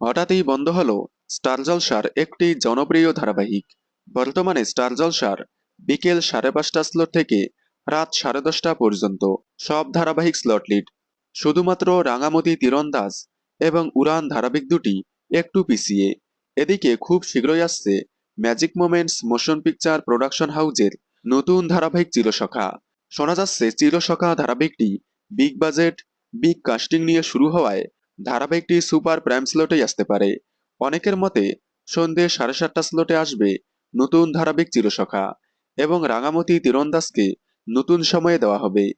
হঠাৎই বন্ধ হলো স্টার জলসার একটি জনপ্রিয় ধারাবাহিক। বর্তমানে স্টার জলসার বিকেল সাড়ে পাঁচটা স্লট থেকে রাত সাড়ে দশটা পর্যন্ত সব ধারাবাহিক স্লট লিড শুধুমাত্র রাঙামতি তীরন্দাজ এবং উড়ান ধারাবাহিক দুটি একটু পিছিয়ে। এদিকে খুব শীঘ্রই আসছে Magic Moments Motion Picture production হাউজের নতুন ধারাবাহিক চিরসখা। শোনা যাচ্ছে চিরসখা ধারাবাহিকটি বিগ বাজেট বিগ কাস্টিং নিয়ে শুরু হওয়ায় ধারাবাহিকটি সুপার প্রাইম স্লটেই আসতে পারে। অনেকের মতে, সন্ধে সাড়ে সাতটা স্লটে আসবে নতুন ধারাবাহিক চিরসখা এবং রাঙামতি তীরন্দাজকে নতুন সময়ে দেওয়া হবে।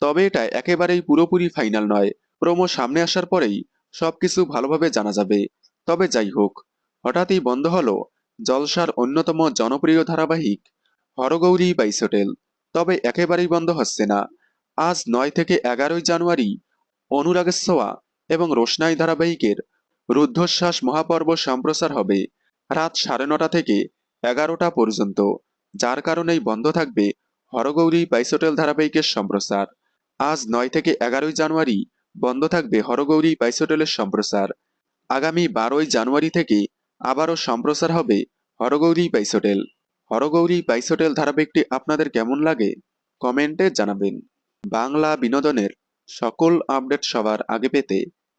তবে এটা একেবারেই পুরোপুরি ফাইনাল নয়। প্রোমো সামনে আসার পরেই সবকিছু ভালোভাবে জানা যাবে। তবে যাই হোক, হঠাৎই বন্ধ হলো জলসার অন্যতম জনপ্রিয় ধারাবাহিক হরগৌরী বাইস হোটেল। তবে একেবারেই বন্ধ হচ্ছে না। আজ নয় থেকে এগারোই জানুয়ারি অনুরাগের ছোঁয়া এবং রোশনাই ধারাবাহিকের রুদ্ধশ্বাস মহাপর্ব সম্প্রচার হবে রাত সাড়ে নটা থেকে এগারোটা পর্যন্ত, যার কারণেই বন্ধ থাকবে হরগৌরী বাইস হোটেল ধারাবাহিকের সম্প্রচার আজ নয় থেকে এগারোই জানুয়ারি বন্ধ থাকবে হরগৌরী বাইস হোটেলের সম্প্রচার আগামী বারোই জানুয়ারি থেকে আবারও সম্প্রচার হবে হরগৌরী বাইস হোটেল। হরগৌরী বাইস হোটেল ধারাবাহিকটি আপনাদের কেমন লাগে? কমেন্টে জানাবেন। বাংলা বিনোদনের সকল আপডেট সবার আগে পেতে